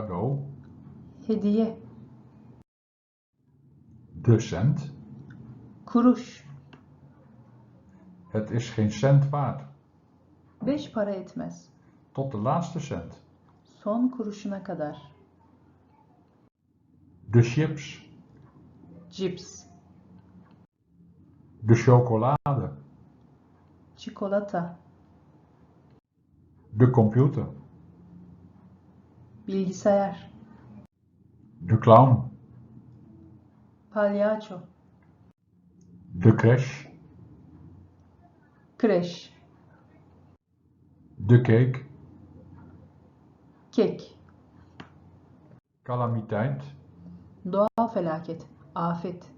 cadeau, hediye, de cent. kuruş, Het is geen cent waard. beş para etmez, Tot de laatste cent. son kuruşuna kadar, De chips, cips, de chocolade, çikolata, de computer, bilgisayar, de clown, palyaço, de crash, kreş, de cake, kek, calamiteit, doğal felaket, afet,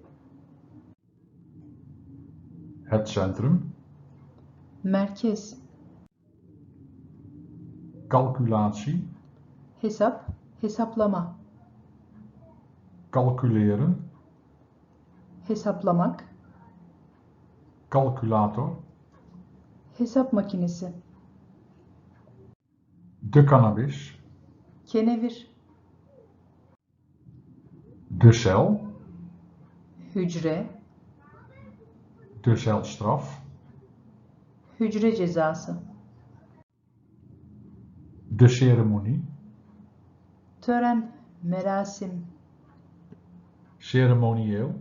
het centrum, merkez, calculatie, hesap, hesaplama, calculeren, hesaplamak, calculator, hesap makinesi, de cannabis, kenevir, de cel, hücre, de celstraf, hücre cezası, de ceremonie, tören, merasim, ceremonieel,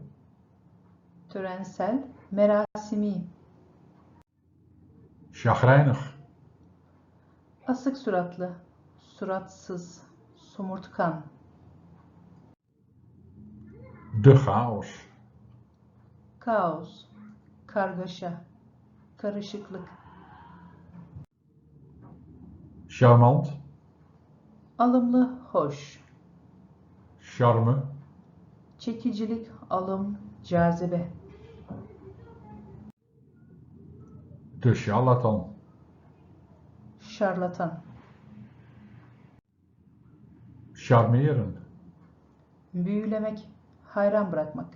törensel, merasimi, chagrijnig, asık suratlı, suratsız, somurtkan, de chaos, kaos, kargaşa, karışıklık, charmant, alımlı, hoş, charme, çekicilik, alım, cazibe, de charlatan, şarlatan, charmeren, büyülemek, hayran bırakmak,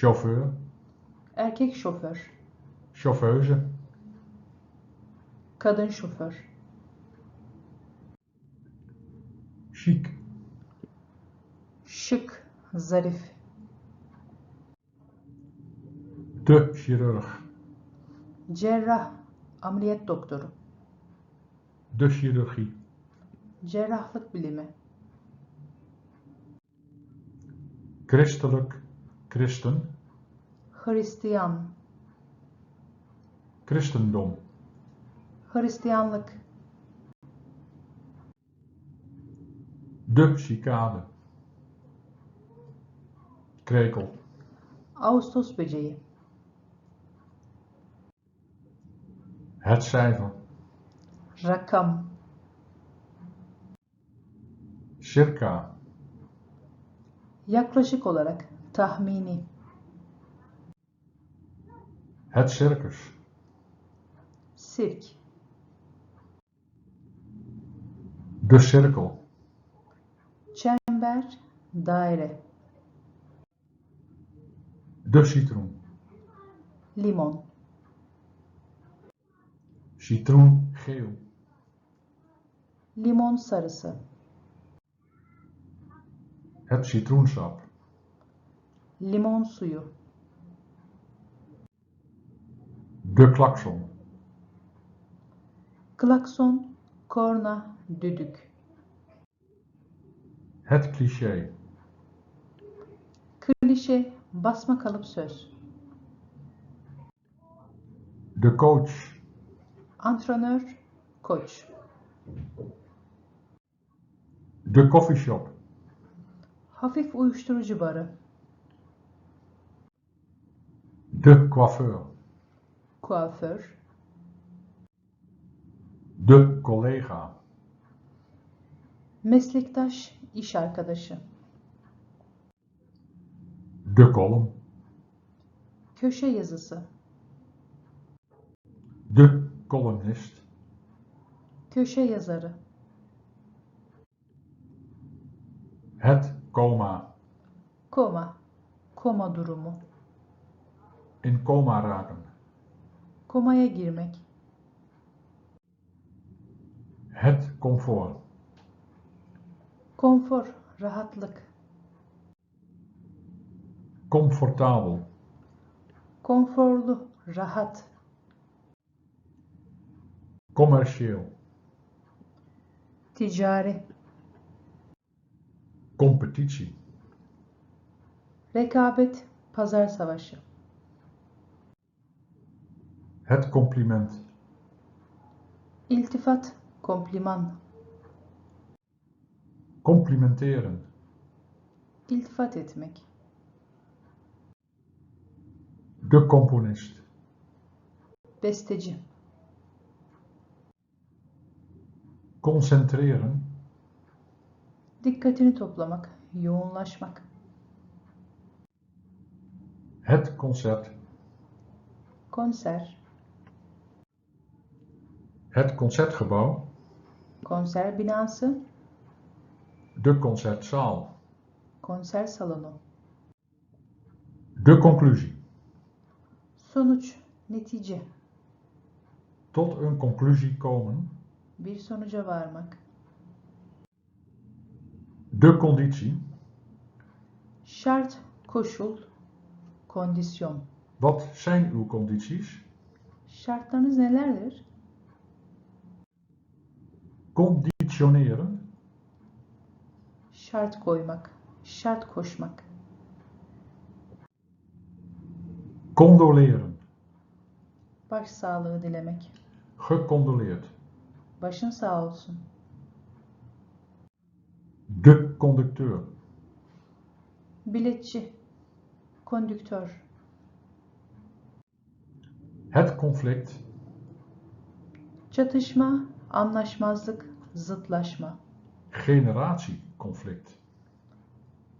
chauffeur, erkek şoför, chauffeuse, kadın şoför, chic, şık, zarif, de chirurg, cerrah, ameliyat doktoru, de chirurgie, cerrahlık bilimi, christelijk, christen, Hristiyan, christendom, Hristiyanlık, de cicade, krekel, Ağustos böceği, het cijfer, rakam, circa, yaklaşık olarak, tahmini, het circus, sirk, de cirkel, çember, daire, de citroen, limon, citroen geel, limon sarısı, het citroensap, limon suyu, de klakson, klakson, korna, düdük, het cliché, klişe, basma kalıp söz, de coach, antrenör, koç, de coffeeshop, hafif uyuşturucu barı, de coiffeur, kuaför, de collega, meslektaş, iş arkadaşı, de column, köşe yazısı, de columnist, köşe yazarı, het coma, koma, koma durumu, in coma raken, komaya girmek, het comfort, Konfor, rahatlık. comfortabel, Konforlu, rahat. commercieel, Ticari. competitie, Rekabet, pazar savaşı. het compliment, İltifat, kompliman. Complimenteren, İltifat etmek. de componist, Besteci. concentreren, Dikkatini toplamak, yoğunlaşmak. het concert, Konser, het concertgebouw, konser binası, de concertzaal, konser salonu. de conclusie. Sonuç, netice. Tot een conclusie komen, Bir sonuca varmak. de conditie, Şart, koşul, kondisyon. wat zijn uw condities? Şartlarınız nelerdir? Conditioneren, Şart koymak, şart koşmak. condoleren, Baş sağlığı dilemek. gecondoleerd, Başın sağ olsun. de conducteur, Biletçi, kondüktör. het conflict, Çatışma, anlaşmazlık, zıtlaşma. Generatieconflict,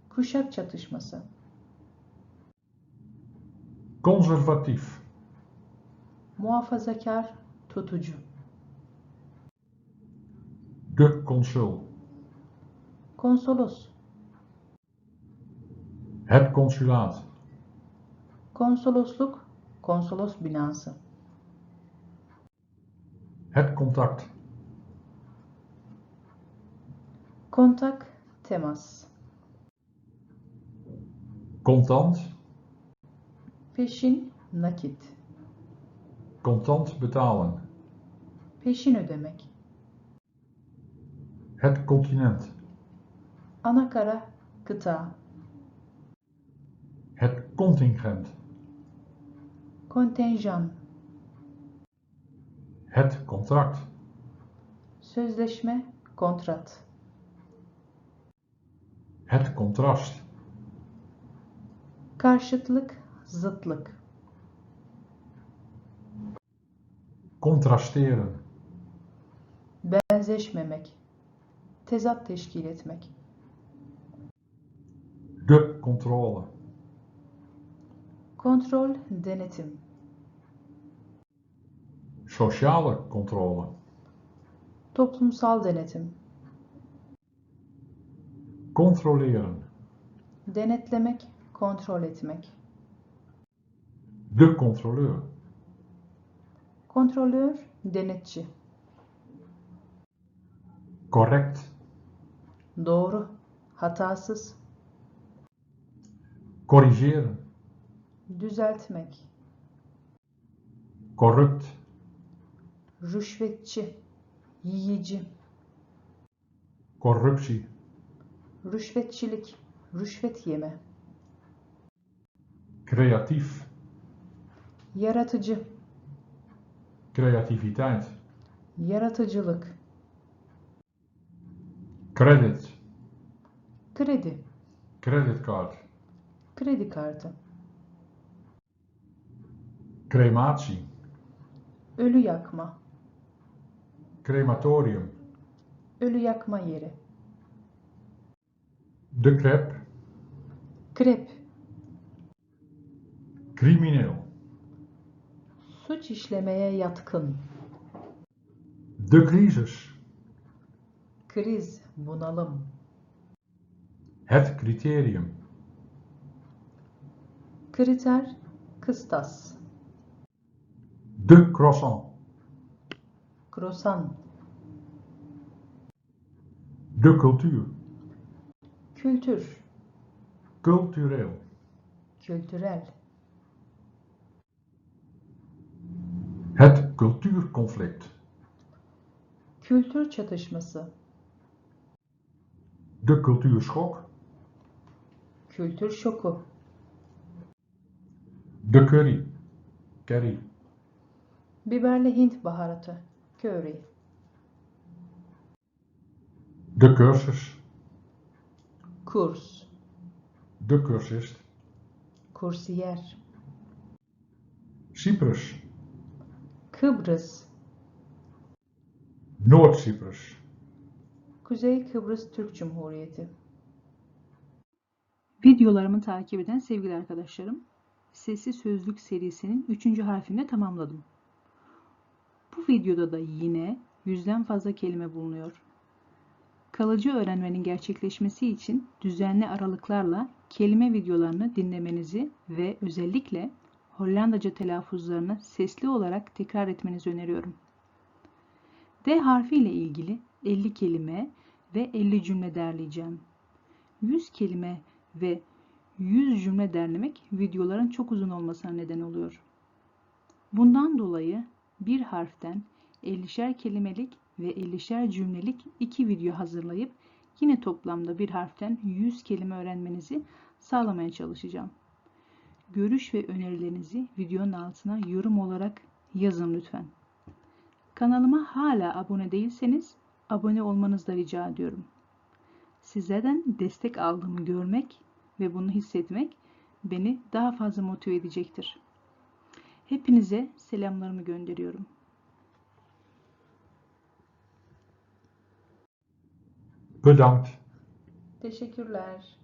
Kuşak çatışması. conservatief, Muhafazakar, tutucu. de consul, Konsolos, het consulaat, konsolosluk, konsolos binası. het contact, Kontak, temas. contant, Peşin, nakit. contant betalen, Peşin ödemek. het continent, Anakara, kıta. het contingent, Kontenjan, het contract, sözleşme, kontrat. Het contrast, Karşıtlık, zıtlık. contrasteren, Benzeşmemek. Tezat teşkil etmek. de controle, Kontrol, denetim. sociale controle, Toplumsal denetim. Controleren, Denetlemek, kontrol etmek. de controleur, Kontrolör, denetçi. correct, Doğru, hatasız. corrigeren, Düzeltmek. corrupt, Rüşvetçi. Yiyici. corruptie, Rüşvetçilik. Rüşvet yeme. creatief, Yaratıcı. creativiteit, Yaratıcılık. credit, Kredi. creditcard, Kredi kartı. crematie, Ölü yakma. crematorium, Ölü yakma yeri. De crep, Krep. crimineel, Suç işlemeye yatkın. de crisis, Kriz, bunalım. het criterium, Kriter, kıstas. de croissant, Krosan. De cultuur. Kültür, Cultureel. kültürel. Het cultuurconflict. Kültür çatışması, De cultuurschok. kültür şoku. De curry. Curry. Biberli Hint baharatı, curry. De cursus. Kurs, De cursist. kursiyer. Cyprus. Kıbrıs, Noord-Cyprus. Kuzey Kıbrıs Türk Cumhuriyeti. Videolarımı takip eden sevgili arkadaşlarım, Sesli Sözlük serisinin 3. harfini tamamladım. Bu videoda da yine yüzden fazla kelime bulunuyor. Kalıcı öğrenmenin gerçekleşmesi için düzenli aralıklarla kelime videolarını dinlemenizi ve özellikle Hollandaca telaffuzlarını sesli olarak tekrar etmenizi öneriyorum. D harfi ile ilgili 50 kelime ve 50 cümle derleyeceğim. 100 kelime ve 100 cümle derlemek videoların çok uzun olmasına neden oluyor. Bundan dolayı bir harften 50'şer kelimelik ve 50'şer cümlelik iki video hazırlayıp yine toplamda bir harften 100 kelime öğrenmenizi sağlamaya çalışacağım. Görüş ve önerilerinizi videonun altına yorum olarak yazın lütfen. Kanalıma hala abone değilseniz abone olmanızı da rica ediyorum. Sizlerden destek aldığımı görmek ve bunu hissetmek beni daha fazla motive edecektir. Hepinize selamlarımı gönderiyorum. Bedankt. Teşekkürler.